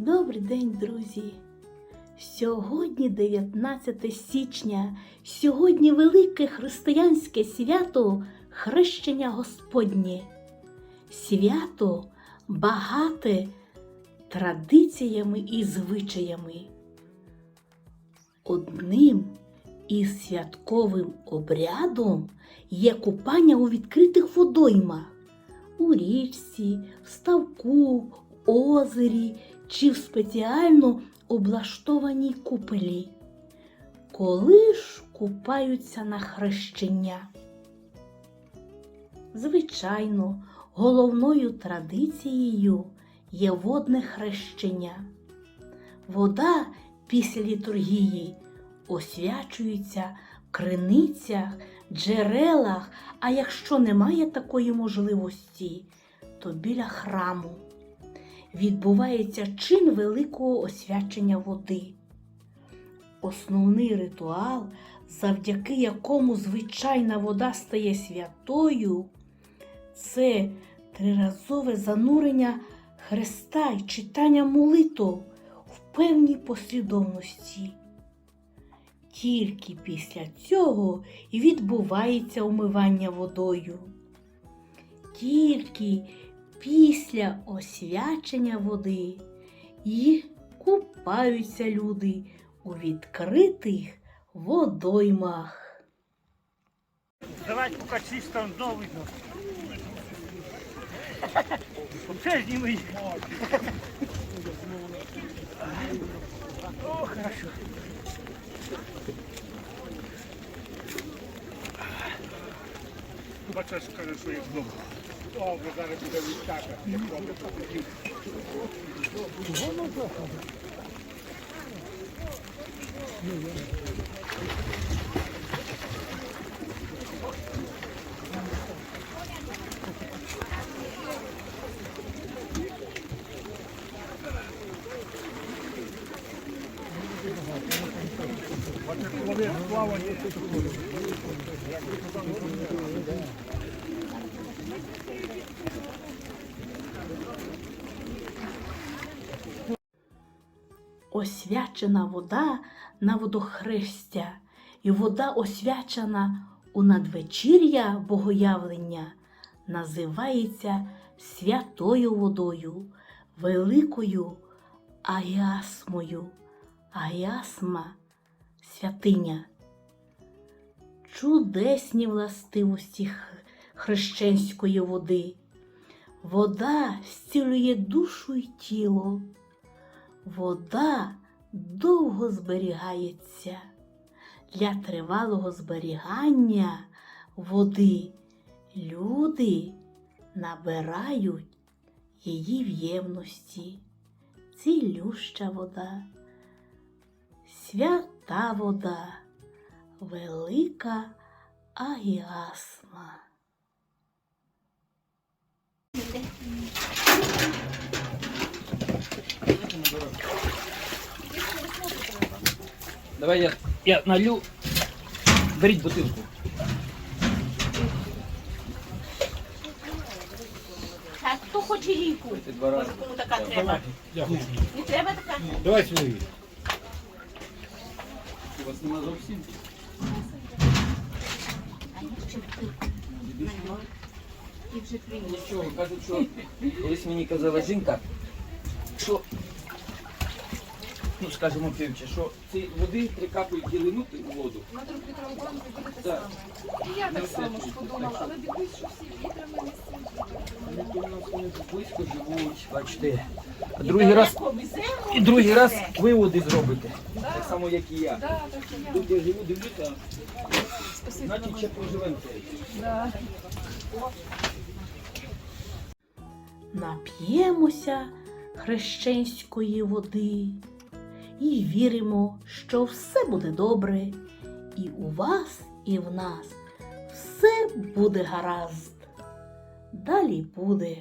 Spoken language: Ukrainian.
Добрий день, друзі! Сьогодні 19 січня, сьогодні велике християнське свято Хрещення Господнє. Свято багате традиціями і звичаями. Одним із святковим обрядом є купання у відкритих водоймах у річці, в ставку, озері чи в спеціально облаштованій купелі. Коли ж купаються на хрещення? Звичайно, головною традицією є водне хрещення. Вода після літургії освячується в криницях, джерелах, а якщо немає такої можливості, то біля храму відбувається чин великого освячення води. Основний ритуал, завдяки якому звичайна вода стає святою, це триразове занурення Христа і читання молитв в певній послідовності. Тільки після цього і відбувається умивання водою. Тільки після освячення води і купаються люди у відкритих водоймах. Давай поки чисто знову видно. Оце зніми. О, хорошо. Бачиш, каже, що як вдома. Плавання освячена вода на водохрестя, і вода освячена у надвечір'я богоявлення, називається святою водою, великою агіасмою, агіасма святиня. Чудесні властивості хрещенської води. Вода зцілює душу й тіло. Вода довго зберігається. Для тривалого зберігання води люди набирають її в ємності. Цілюща вода, свята вода, велика агіасма. Давай я, я налю. Беріть бутилку. Так, хто хоче ліку? Це два рази. Кому така треба? Не треба така? Давай свої. У вас нема зовсім? Нічого, кажуть, що колись мені казала жінка, що, ну скажімо півче, що ці води три капель линути у воду. На трьох літровому банку буде те Так. саме. І я так само ж подумала, але дивлюсь, що всі вітрами не Вони то в нас вони близько живуть, бачите. А другий раз, і другий раз ви води зробите. Так само, як і я. Да, так і я. Тут я живу, дивлюся, Спасибо. значить ще поживемо. Да. Нап'ємося хрещенської води і віримо, що все буде добре, і у вас, і в нас все буде гаразд. Далі буде.